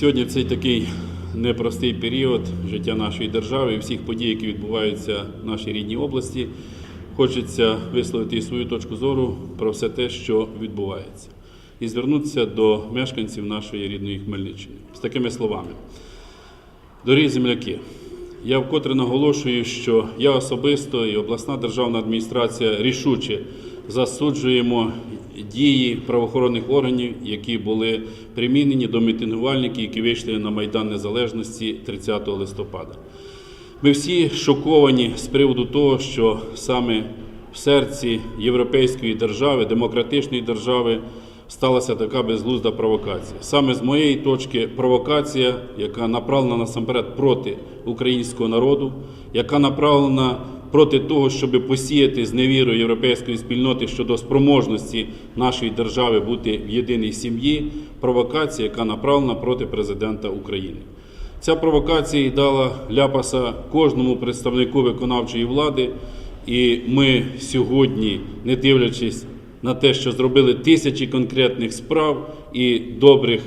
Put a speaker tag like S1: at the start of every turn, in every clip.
S1: Сьогодні цей такий непростий період життя нашої держави і всіх подій, які відбуваються в нашій рідній області. Хочеться висловити свою точку зору про все те, що відбувається, і звернутися до мешканців нашої рідної Хмельниччини з такими словами. Дорогі земляки, я вкотре наголошую, що я особисто і обласна державна адміністрація рішуче засуджуємо дії правоохоронних органів, які були примінені до мітингувальників, які вийшли на Майдан Незалежності 30 листопада. Ми всі шоковані з приводу того, що саме в серці європейської держави, демократичної держави, сталася така безглузда провокація. Саме з моєї точки провокація, яка направлена насамперед проти українського народу, яка направлена проти того, щоб посіяти зневіру європейської спільноти щодо спроможності нашої держави бути в єдиній сім'ї, провокація, яка направлена проти президента України. Ця провокація дала ляпаса кожному представнику виконавчої влади, і ми сьогодні, не дивлячись на те, що зробили тисячі конкретних справ і добрих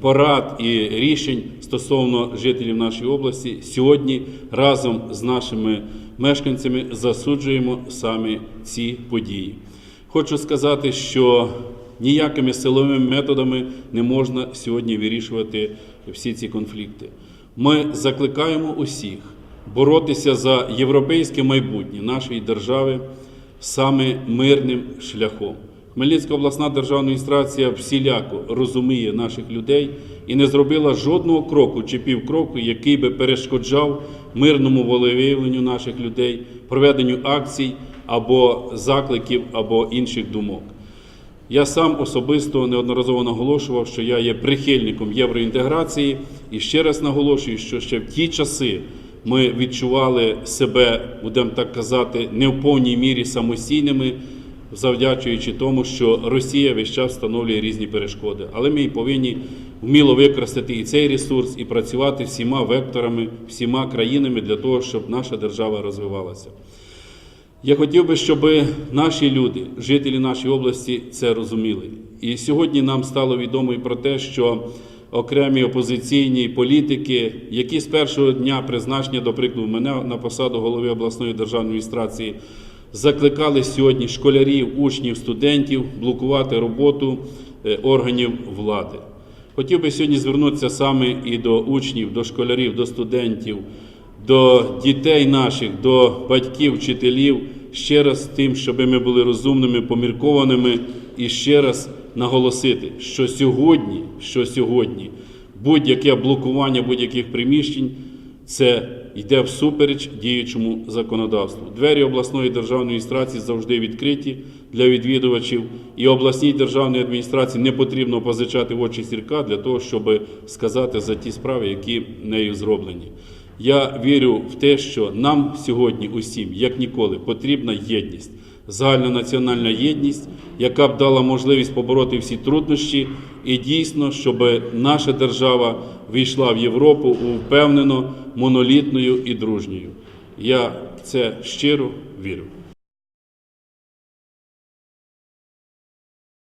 S1: порад і рішень стосовно жителів нашої області, сьогодні разом з нашими мешканцями засуджуємо саме ці події. Хочу сказати, що ніякими силовими методами не можна сьогодні вирішувати всі ці конфлікти. Ми закликаємо усіх боротися за європейське майбутнє нашої держави саме мирним шляхом. Хмельницька обласна державна адміністрація всіляко розуміє наших людей і не зробила жодного кроку чи півкроку, який би перешкоджав мирному волевиявленню наших людей, проведенню акцій або закликів, або інших думок. Я сам особисто неодноразово наголошував, що я є прихильником євроінтеграції, і ще раз наголошую, що ще в ті часи ми відчували себе, будемо так казати, не в повній мірі самостійними, завдячуючи тому, що Росія весь час встановлює різні перешкоди. Але ми повинні вміло використати і цей ресурс, і працювати всіма векторами, всіма країнами для того, щоб наша держава розвивалася. Я хотів би, щоб наші люди, жителі нашої області, це розуміли. І сьогодні нам стало відомо і про те, що окремі опозиційні політики, які з першого дня призначення, до прикладу, мене на посаду голови обласної державної адміністрації, закликали сьогодні школярів, учнів, студентів блокувати роботу е, органів влади. Хотів би сьогодні звернутися саме і до учнів, до школярів, до студентів, до дітей наших, до батьків, вчителів, ще раз з тим, щоб ми були розумними, поміркованими, і ще раз наголосити, що сьогодні, що сьогодні будь-яке блокування будь-яких приміщень це йде всупереч діючому законодавству. Двері обласної державної адміністрації завжди відкриті для відвідувачів, і обласній державній адміністрації не потрібно позичати в очі сірка для того, щоб сказати за ті справи, які нею зроблені. Я вірю в те, що нам сьогодні усім, як ніколи, потрібна єдність, загальнонаціональна єдність, яка б дала можливість побороти всі труднощі, і дійсно, щоб наша держава війшла в Європу впевнено, монолітною і дружньою. Я в це щиро вірю.